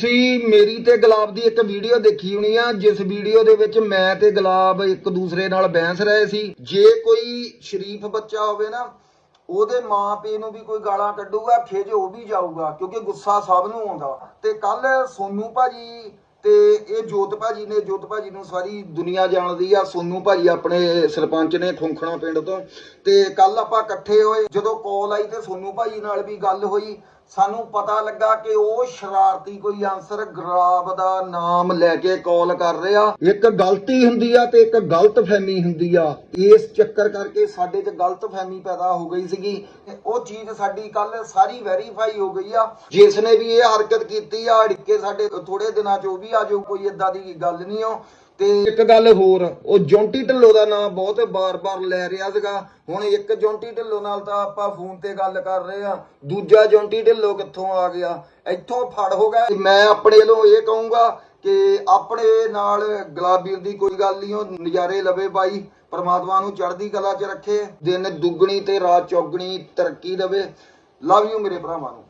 ਤੁਸੀਂ ਮੇਰੀ ਤੇ ਗੁਲਾਬ ਦੀ ਇੱਕ ਵੀਡੀਓ ਦੇਖੀ ਹੋਣੀ ਆ, ਜਿਸ ਵੀਡੀਓ ਦੇ ਵਿੱਚ ਮੈਂ ਤੇ ਗੁਲਾਬ ਇੱਕ ਦੂਸਰੇ ਨਾਲ ਬਹਿਸ ਰਹੇ ਸੀ। ਜੇ ਕੋਈ ਸ਼ਰੀਫ ਬੱਚਾ ਹੋਵੇ ਨਾ, ਉਹਦੇ ਮਾਂ ਪਿਓ ਨੂੰ ਵੀ ਕੋਈ ਗਾਲਾਂ ਕੱਢੂਗਾ ਖਿਜ ਉਹ ਵੀ ਜਾਊਗਾ, ਕਿਉਂਕਿ ਗੁੱਸਾ ਸਭ ਨੂੰ ਆਉਂਦਾ। ਤੇ ਕੱਲ ਸੋਨੂ ਭਾਜੀ ਤੇ ਇਹ ਜੋਤ ਭਾਜੀ ਨੇ, ਜੋਤ ਭਾਜੀ ਨੂੰ ਸਾਰੀ ਦੁਨੀਆ ਜਾਣਦੀ ਆ, ਸੋਨੂ ਭਾਜੀ ਆਪਣੇ ਸਰਪੰਚ ਨੇ ਖੁੰਖਣਾ ਪਿੰਡ ਤੋਂ। ਤੇ ਕੱਲ ਆਪਾਂ ਇਕੱਠੇ ਹੋਏ, ਜਦੋਂ ਕਾਲ ਆਈ ਤੇ ਸੋਨੂ ਭਾਜੀ ਨਾਲ ਵੀ ਗੱਲ ਹੋਈ ਸਾਨੂੰ ਪਤਾ ਲੱਗਾ ਕਿ ਉਹ ਸ਼ਰਾਰਤੀ ਕੋਈ ਆਨਸਰ ਗਰਾਬ ਦਾ ਨਾਮ ਲੈ ਕੇ ਕਾਲ ਕਰ ਰਿਹਾ। ਇੱਕ ਗਲਤੀ ਹੁੰਦੀ ਆ ਤੇ ਇੱਕ ਗਲਤ ਫਹਿਮੀ ਹੁੰਦੀ ਆ। ਇਸ ਚੱਕਰ ਕਰਕੇ ਸਾਡੇ 'ਚ ਗਲਤ ਫਹਿਮੀ ਪੈਦਾ ਹੋ ਗਈ ਸੀਗੀ ਤੇ ਉਹ ਚੀਜ਼ ਸਾਡੀ ਕੱਲ ਸਾਰੀ ਵੈਰੀਫਾਈ ਹੋ ਗਈ ਆ। ਜਿਸ ਨੇ ਵੀ ਇਹ ਹਰਕਤ ਕੀਤੀ ਆ, ਅੜਿੱਕੇ ਸਾਡੇ ਥੋੜੇ ਦਿਨਾਂ 'ਚ ਉਹ ਵੀ ਆ ਜਾਊ, ਕੋਈ ਇਦਾਂ ਦੀ ਗੱਲ ਨਹੀਂ ਹੋ ਤੇ ਇੱਕ ਗੱਲ ਹੋਰ, ਉਹ ਜੌਂਟੀ ਢਿੱਲੋਂ ਦਾ ਨਾਮ ਬਹੁਤ ਬਾਰ-ਬਾਰ ਲੈ ਰਿਹਾ ਸੀਗਾ। ਹੁਣ ਇੱਕ ਜੌਂਟੀ ਢਿੱਲੋਂ ਨਾਲ ਤਾਂ ਆਪਾਂ ਫੋਨ ਤੇ ਗੱਲ ਕਰ ਰਹੇ ਆ ਦੂਜਾ ਜੌਂਟੀ ਢਿੱਲੋਂ ਕਿੱਥੋਂ ਆ ਗਿਆ? ਇੱਥੋਂ ਫੜ ਹੋ ਗਿਆ। ਮੈਂ ਆਪਣੇ ਵੱਲੋਂ ਇਹ ਕਹੂੰਗਾ ਕਿ ਆਪਣੇ ਨਾਲ ਗੁਲਾਬੀਰ ਦੀ ਕੋਈ ਗੱਲ ਨਹੀਂ, ਉਹ ਨਜ਼ਾਰੇ ਲਵੇ ਬਾਈ। ਪਰਮਾਤਮਾ ਨੂੰ ਚੜ੍ਹਦੀ ਕਲਾ 'ਚ ਰੱਖੇ, ਦਿਨ ਦੁੱਗਣੀ ਤੇ ਰਾਤ ਚੌਗਣੀ ਤਰੱਕੀ ਦੇਵੇ। ਲਵ ਯੂ ਮੇਰੇ ਭਰਾਵਾਂ ਨੂੰ।